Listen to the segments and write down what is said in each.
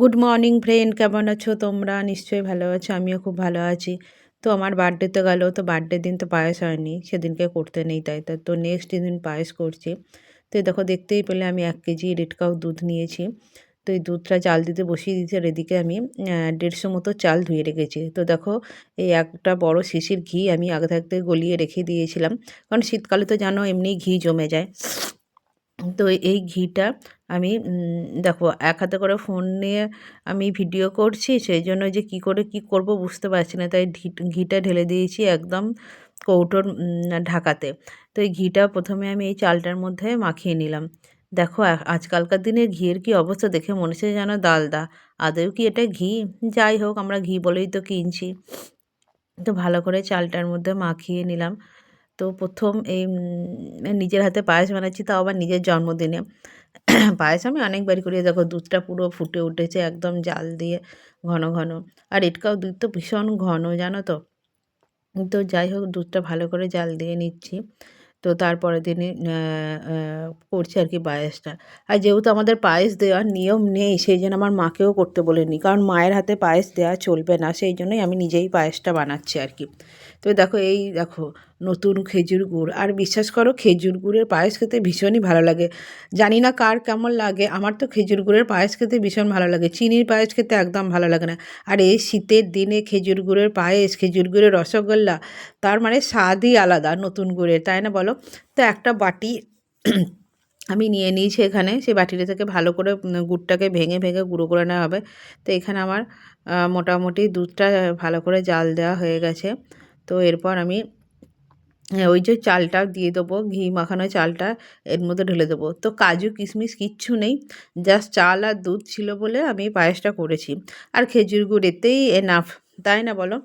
Good morning friend, কেমন আছো? তোমরা নিশ্চয়ই ভালো আছো, আমিও খুব ভালো আছি। তো আমার বার্থডে তো গেল, তো বার্থডে দিন তো পায়েস হয়নি, সেদিনকে করতে নেই, তাই তা, তো নেক্সট দিন পায়েস করছি। তো দেখো, দেখতেই পেলে আমি এক কেজি রেড কাউ দুধ নিয়েছি। তো এই দুধটা চাল দিতে বসিয়ে দিয়েছি, আর এদিকে আমি দেড়শো মতো চাল ধুয়ে রেখেছি। তো দেখো, এই একটা বড় শিশির ঘি আমি আগে থাকতে গলিয়ে রেখে দিয়েছিলাম। কারণ শীতকালে তো জানো এমনি ঘি জমে যায়। তো এই ঘিটা আমি দেখো এক হাতে করে ফোন নিয়ে আমি ভিডিও করছি, সেই জন্য যে কি করে কি করব বুঝতে পারছি না। তাই ঘিটা ঢেলে দিয়েছি একদম কৌটোর ঢাকাতে। তো এই ঘিটা প্রথমে আমি এই চালটার মধ্যে মাখিয়ে নিলাম। দেখো আজকালকার দিনে ঘিয়ের কি অবস্থা দেখে মনে হচ্ছে যেন দালদা। আদৌ কি এটা ঘি? যাই হোক, আমরা ঘি বলেই তো কিনছি। তো ভালো করে চালটার মধ্যে মাখিয়ে নিলাম। তো প্রথম এই নিজের হাতে পায়েস বানাচ্ছি, তাও আবার নিজের জন্মদিনে। পায়েস আমি অনেকবারই করি। দেখো, দুধটা পুরো ফুটে উঠেছে একদম জাল দিয়ে ঘন ঘন। আর এটকাও দুধ তো ভীষণ ঘন, জানো তো? তো যাই হোক, দুধটা ভালো করে জাল দিয়ে নিচ্ছি। তো তারপরের দিনই করছি আর কি পায়েসটা। আর যেহেতু আমাদের পায়েস দেওয়ার নিয়ম নেই, সেই জন্য আমার মাকেও করতে বলিনি। কারণ মায়ের হাতে পায়েস দেওয়া চলবে না, সেই জন্যই আমি নিজেই পায়েসটা বানাচ্ছি আর কি। তো দেখো, এই দেখো, নতুন খেজুর গুড়। আর বিশ্বাস করো, খেজুর গুড়ের পায়েস খেতে ভীষণই ভালো লাগে। জানি না কার কেমন লাগে, আমার তো খেজুর গুড়ের পায়েস খেতে ভীষণ ভালো লাগে। চিনির পায়েস খেতে একদম ভালো লাগে না। আর এই শীতের দিনে খেজুর গুড়ের পায়েস, খেজুর গুড়ের রসগোল্লা, তার মানে স্বাদই আলাদা নতুন গুড়ের, তাই না বলো? তো একটা বাটি আমি নিয়ে নিয়েছি এখানে, সেই বাটিটা থেকে ভালো করে গুড়টাকে ভেঙে ভেঙে গুঁড়ো করে নেওয়া হবে। তো এখানে আমার মোটামুটি দুধটা ভালো করে জাল দেওয়া হয়ে গেছে। তো এরপর আমি ওই যে চালটা দিয়ে দেবো, ঘি মাখানো চালটা এর মধ্যে ঢেলে দেবো। তো কাজু, কিশমিশ কিচ্ছু নেই, জাস্ট চাল আর দুধ ছিল বলে আমি পায়েসটা করেছি। আর খেজুর গুড় এতেই এনাফ তাই না বলো?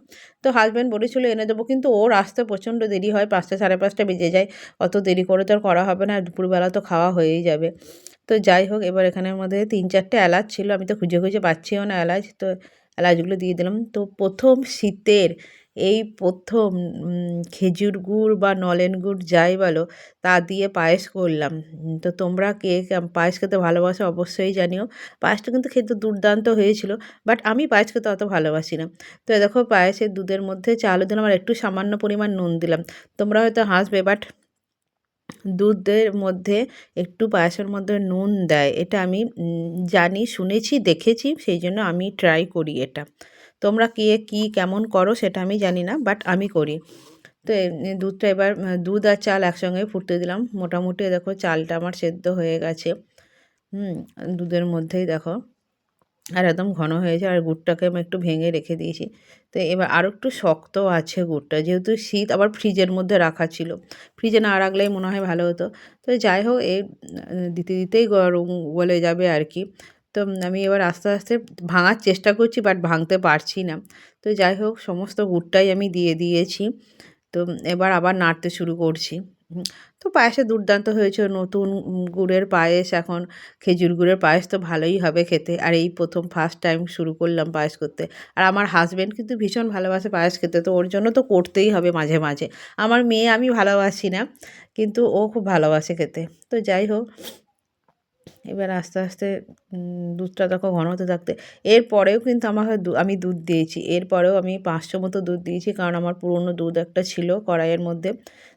তো হাজব্যান্ড বলেছিল এনে দেবো, কিন্তু ওর আসতে প্রচণ্ড দেরি হয়, পাঁচটা সাড়ে পাঁচটা বেজে যায়, অত দেরি করে তো আর করা হবে না দুপুরবেলা তো খাওয়া হয়েই যাবে। তো যাই হোক, এবার এখানের মধ্যে তিন চারটে এলাচ ছিল, আমি তো খুঁজে খুঁজে পাচ্ছিও না এলাচ, তো এলাচগুলো দিয়ে দিলাম। তো প্রথম শীতের এই প্রথম খেজুর গুড় বা নলেন গুড় যাই বলো, তা দিয়ে পায়েস করলাম। তো তোমরা কে পায়েস খেতে ভালোবাসো অবশ্যই জানিও। পায়েসটা কিন্তু খেতে দুর্দান্ত হয়েছিল, বাট আমি পায়েস খেতে অত ভালোবাসি না। তো দেখো পায়েসের দুধের মধ্যে চালু দিলাম আর একটু সামান্য পরিমাণ নুন দিলাম। তোমরা হয়তো হাসবে, বাট দুধের মধ্যে একটু পায়েসের মধ্যে নুন দেয়, এটা আমি জানি, শুনেছি, দেখেছি, সেই জন্য আমি ট্রাই করি এটা। তোমরা কে, কী, কেমন করো সেটা আমি জানি না বাট আমি করি। তো দুধটা এবার দুধ আর চাল একসঙ্গে ফুটতে দিলাম। মোটামুটি দেখো চালটা আমার সেদ্ধ হয়ে গেছে। হুম, দুধের মধ্যেই দেখো। আর একদম ঘন হয়েছে আর গুড়টাকে আমি একটু ভেঙে রেখে দিয়েছি। তো এবার আরও একটু শক্ত আছে গুড়টা, যেহেতু শীত আবার ফ্রিজের মধ্যে রাখা ছিল। ফ্রিজে না রাখলেই মনে হয় ভালো হতো। তো যাই হোক এই দিতে দিতেই গরম বলে যাবে আর কি। তো আমি এবার আস্তে আস্তে ভাঙার চেষ্টা করছি বাট ভাঙতে পারছি না। তো যাই হোক, সমস্ত গুড়টাই আমি দিয়ে দিয়েছি। তো এবার আবার নাড়তে শুরু করছি। তো পায়েসে দুর্দান্ত হয়েছে। নতুন গুড়ের পায়েস এখন, খেজুর গুড়ের পায়েস তো ভালোই হবে খেতে। আর এই প্রথম ফার্স্ট টাইম শুরু করলাম পায়েস করতে। আর আমার হাজব্যান্ড কিন্তু ভীষণ ভালোবাসে পায়েস খেতে। তো ওর জন্য তো করতেই হবে মাঝে মাঝে। আমার মেয়ে আমি ভালোবাসি না, কিন্তু ও খুব ভালোবাসে খেতে। তো যাই হোক এবার আস্তে আস্তে দুধটা তখন ঘন হতে থাকতে। এরপরেও কিন্তু আমার আমি দুধ দিয়েছি। এরপরেও আমি পাঁচশো মতো দুধ দিয়েছি, কারণ আমার পুরনো দুধ একটা ছিল কড়াইয়ের মধ্যে।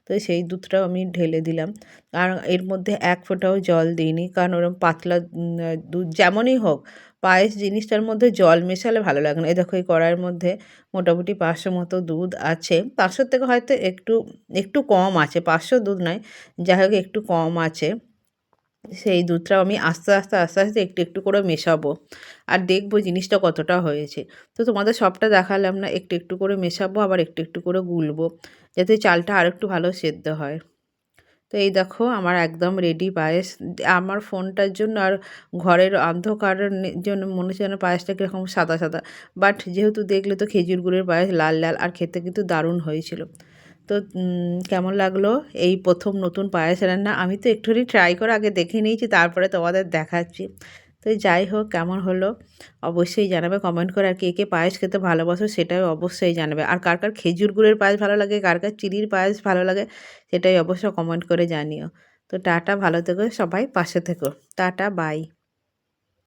তো সেই দুধটাও আমি ঢেলে দিলাম। আর এর মধ্যে এক ফোঁটাও জল দিইনি, কারণ ওরকম পাতলা দুধ যেমনই হোক, পায়েস জিনিসটার মধ্যে জল মেশালে ভালো লাগে না। এই দেখো, এই কড়াইয়ের মধ্যে মোটামুটি পাঁচশো মতো দুধ আছে। পাঁচশোর থেকে হয়তো একটু একটু কম আছে, পাঁচশো দুধ নয়, যাই হোক একটু কম আছে। সেই দুধটাও আমি আস্তে আস্তে আস্তে আস্তে একটু একটু করে মেশাবো। আর দেখব জিনিসটা কতটা হয়েছে। তো তোমাদের সবটা দেখালাম না, একটু একটু করে মেশাবো, আবার একটু একটু করে গুলবো, যাতে চালটা আর একটু ভালো সেদ্ধ হয়। তো এই দেখো, আমার একদম রেডি পায়েস। আমার ফোনটার জন্য আর ঘরের অন্ধকারের জন্য মনে হচ্ছে যেন পায়েসটা কীরকম সাদা সাদা। বাট যেহেতু দেখলে তো খেজুর গুড়ের পায়েস লাল লাল, আর খেতে কিন্তু দারুণ হয়েছিল। তো কেমন লাগল? এই প্রথম নতুন পায়েস রান্না? আমি তো একটুখানি ট্রাই করে আগে দেখে নিয়েছি, তারপরে তোমাদের দেখাচ্ছি। তো যাই হোক, কেমন হলো? অবশ্যই জানাবে কমেন্ট করে আর কে কে পায়েস খেতে ভালোবাসো সেটাই অবশ্যই জানাবে। আর কার কার খেজুর গুড়ের পায়েস ভালো লাগে, কার কার চিনির পায়েস ভালো লাগে সেটাই অবশ্যই কমেন্ট করে জানিও। তো টাটা, ভালো থেকো, সবাই পাশে থেকো। Tata bye